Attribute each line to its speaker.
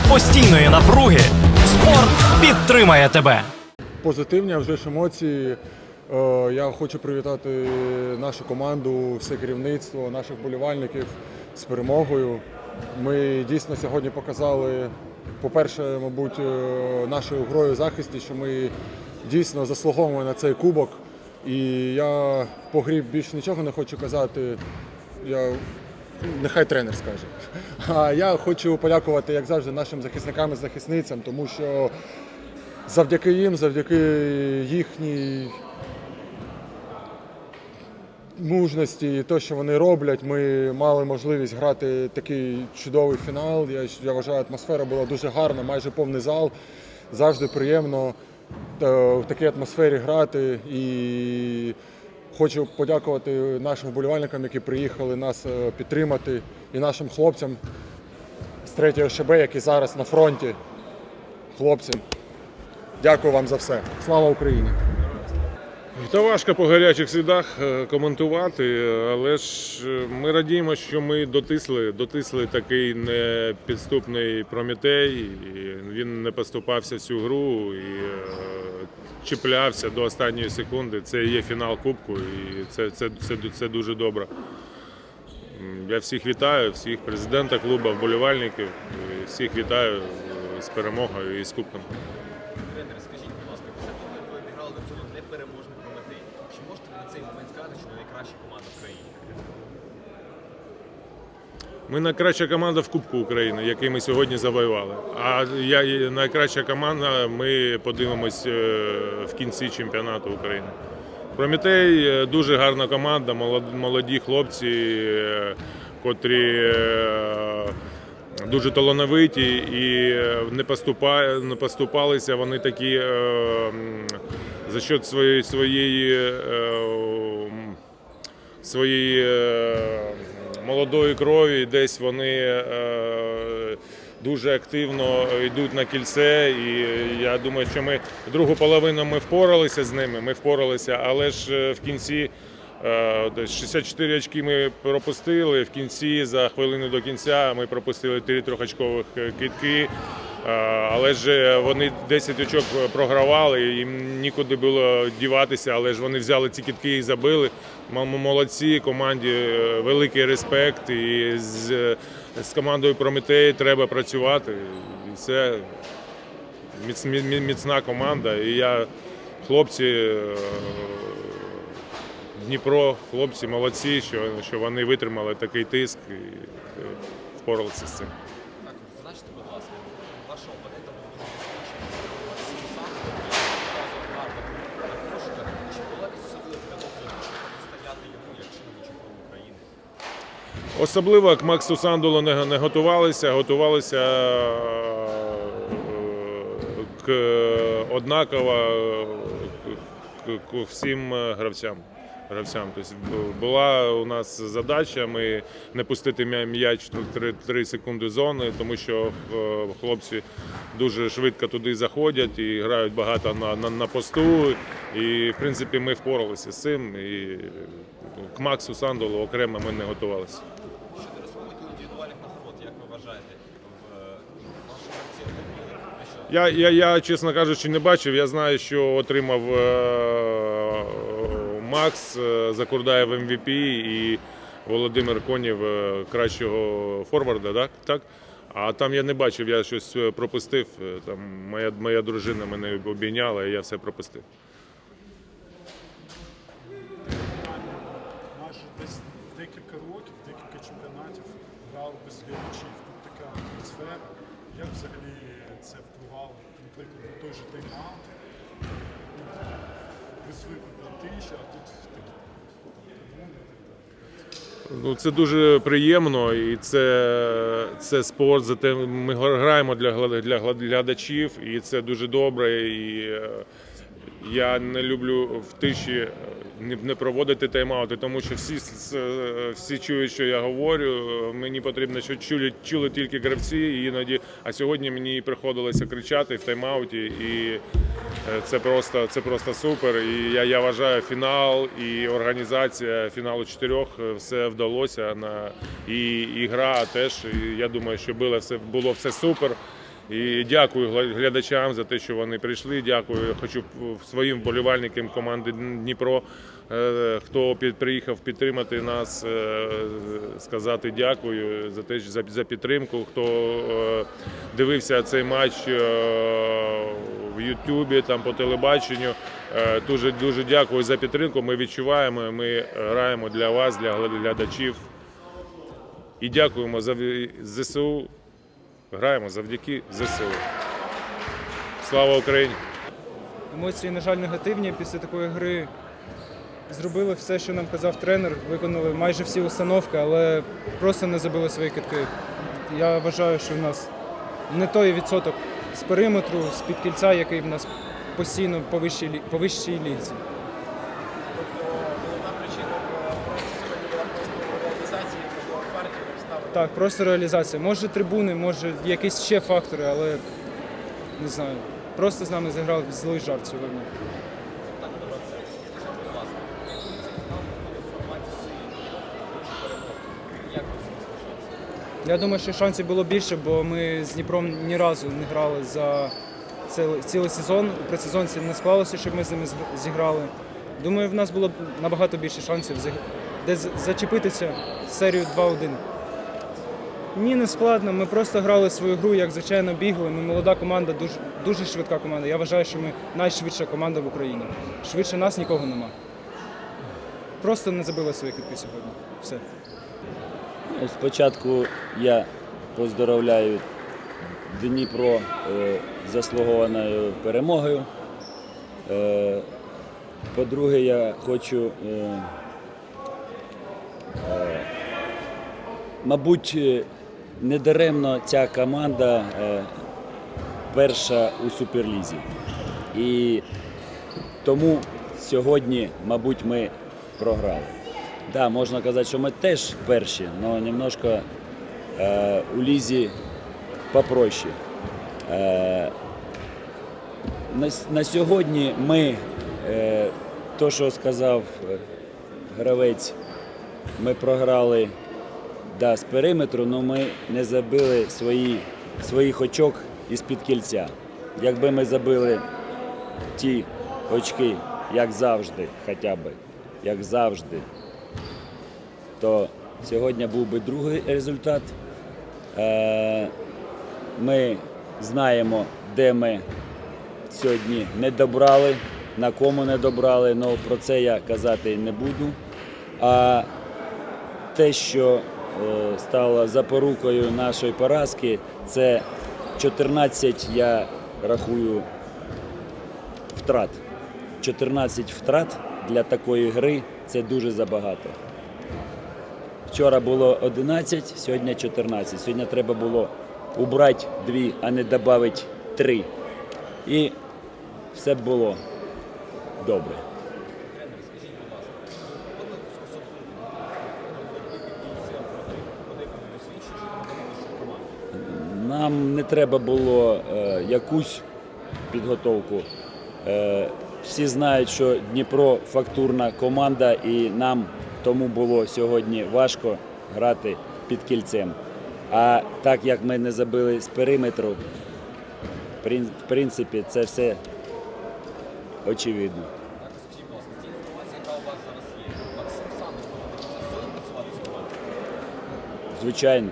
Speaker 1: серед постійної напруги спорт підтримає тебе.
Speaker 2: позитивні а вже ж емоції. Е, Я хочу привітати нашу команду, все керівництво, наших болівальників з перемогою. Ми дійсно сьогодні показали, по-перше, мабуть, е, нашою грою захисті, що ми дійсно заслуговуємо на цей кубок. І я по грі більше нічого не хочу казати. Я Нехай тренер скаже. А я хочу подякувати, як завжди, нашим захисникам і захисницям, тому що завдяки їм, завдяки їхній мужності і те, що вони роблять, ми мали можливість грати такий чудовий фінал. Я, я вважаю, атмосфера була дуже гарна, майже повний зал. Завжди приємно е, в такій атмосфері грати. І хочу подякувати нашим вболівальникам, які приїхали нас е, підтримати, і нашим хлопцям з 3 ШБ, які зараз на фронті. Хлопці, дякую вам за все. Слава Україні!
Speaker 3: Та важко по гарячих слідах е, коментувати, але ж е, ми радіємо, що ми дотисли, дотисли такий непідступний Прометей. Він не поступався всю гру і чіплявся до останньої секунди. Це є фінал Кубку, і це, це, це, це дуже добре. Я всіх вітаю, всіх президента клубу, вболівальників, всіх вітаю з перемогою і з кубком.
Speaker 4: Тренер, скажіть, будь ласка, після того, як ви обіграли до цього непереможний Прометей, чи можете ви на цей момент сказати, що ви найкраща команда в країні?
Speaker 3: Ми найкраща команда в Кубку України, який ми сьогодні завоювали. А я найкраща команда. Ми подивимось е, в кінці чемпіонату України. Прометей е, дуже гарна команда, молоді хлопці, е, котрі е, дуже талановиті і не, поступа, не поступалися. Вони такі за счет своєї своєї. своєї молодої крові, десь вони е, дуже активно йдуть на кільце. І я думаю, що ми другу половину ми впоралися з ними. Ми впоралися, але ж е, в кінці. е, десь 64 очки ми пропустили. В кінці за хвилину до кінця ми пропустили три трьохочкових е, китки. Е, Але ж вони 10 очок програвали, їм нікуди було діватися, але ж вони взяли ці кітки і забили. Молодці, команді е, великий респект. І з, з командою Прометей треба працювати. І це міц- мі- мі- міцна команда. І я, хлопці, е, Дніпро, хлопці молодці, що, що вони витримали такий тиск і е, впоралися з цим. Особливо к Максу Сандулу не, не готувалися, готувалися е, к однаково к, к всім е, гравцям. гравцям. Тобто була у нас задача ми не пустити м'я- м'яч в 3, секунди зони, тому що е, хлопці дуже швидко туди заходять і грають багато на, на, на посту. І в принципі ми впоралися з цим. І к Максу Сандулу окремо ми не готувалися.
Speaker 4: Щодо розподілу індивідуальних нагород, як ви вважаєте, в ваші гравці отримали те, що
Speaker 3: Я, я, я, чесно кажучи, не бачив. Я знаю, що отримав е, Макс е, Закурдаєв МВП і Володимир Конєв е, кращого форварда, так? так? А там я не бачив, я щось е, пропустив. Е, Там моя, моя дружина мене обійняла, і я все пропустив.
Speaker 5: декілька років, декілька чемпіонатів грали без глядачів. Тут така атмосфера. Як взагалі це впливало, наприклад, на той же тайм-аут? Ви а тут такі далі.
Speaker 3: Ну, це дуже приємно, і це, це спорт. Зате ми граємо для, для глядачів, і це дуже добре. І е, я не люблю в тиші е, не, проводити тайм-аути, тому що всі, с- всі чують, що я говорю. Мені потрібно, щоб чули, чули тільки гравці іноді. А сьогодні мені приходилося кричати в тайм-ауті, і е, це просто, це просто супер. І я, я вважаю, фінал і організація фіналу чотирьох е, все вдалося. На, і, і гра теж. І я думаю, що було все, було все супер. І дякую глядачам за те, що вони прийшли. Дякую. Хочу своїм вболівальникам команди Дніпро, е, хто приїхав підтримати нас, е, сказати дякую за те, за, підтримку. Хто е, дивився цей матч в Ютубі, там по телебаченню. Дуже дуже дякую за підтримку. Ми відчуваємо. Ми граємо для вас, для глядачів. І дякуємо за ЗСУ. Граємо завдяки ЗСУ. Слава Україні!
Speaker 6: Емоції, на жаль, негативні. Після такої гри зробили все, що нам казав тренер, виконали майже всі установки, але просто не забили свої китки. Я вважаю, що в нас не той відсоток з периметру, з-під кільця, який в нас постійно по вищій, по вищій лізі.
Speaker 4: Тобто головна причина в просто сьогодні була просто реалізації, можливо, фартів обставин.
Speaker 6: Так, просто реалізація. Може трибуни, може якісь ще фактори, але не знаю. Просто з нами зіграв злий жарт сьогодні. Я думаю, що шансів було більше, бо ми з Дніпром ні разу не грали за цілий, цілий сезон. У предсезонці не склалося, щоб ми з ними зіграли. Думаю, в нас було б набагато більше шансів десь зачепитися серію 2-1. Ні, не складно. Ми просто грали свою гру, як звичайно бігли. Ми молода команда, дуже, дуже швидка команда. Я вважаю, що ми найшвидша команда в Україні. Швидше нас нікого нема. Просто не забили свої китки сьогодні. Все.
Speaker 7: Ну, Спочатку я поздоровляю Дніпро е, заслугованою перемогою. Е, По-друге, я хочу, е, мабуть, недаремно ця команда е, перша у Суперлізі. І тому сьогодні, мабуть, ми програли. Да, можна казати, що ми теж перші, але немножко е, у лізі попроще. Е, на, на сьогодні ми, е, то, що сказав е, гравець, ми програли да, з периметру, але ми не забили свої, своїх очок із-під кільця. Якби ми забили ті очки, як завжди, хоча б, як завжди, то сьогодні був би другий результат. Е, Ми знаємо, де ми сьогодні не добрали, на кому не добрали, але про це я казати не буду. А те, що стало запорукою нашої поразки, це 14, я рахую, втрат. 14 втрат для такої гри це дуже забагато. Вчора було 11, сьогодні 14. Сьогодні треба було убрати дві, а не додати три. І все було добре. Нам не треба було е, якусь підготовку. Е, всі знають, що Дніпро фактурна команда, і нам тому було сьогодні важко грати під кільцем. А так як ми не забили з периметру, в принципі, це все очевидно. Звичайно.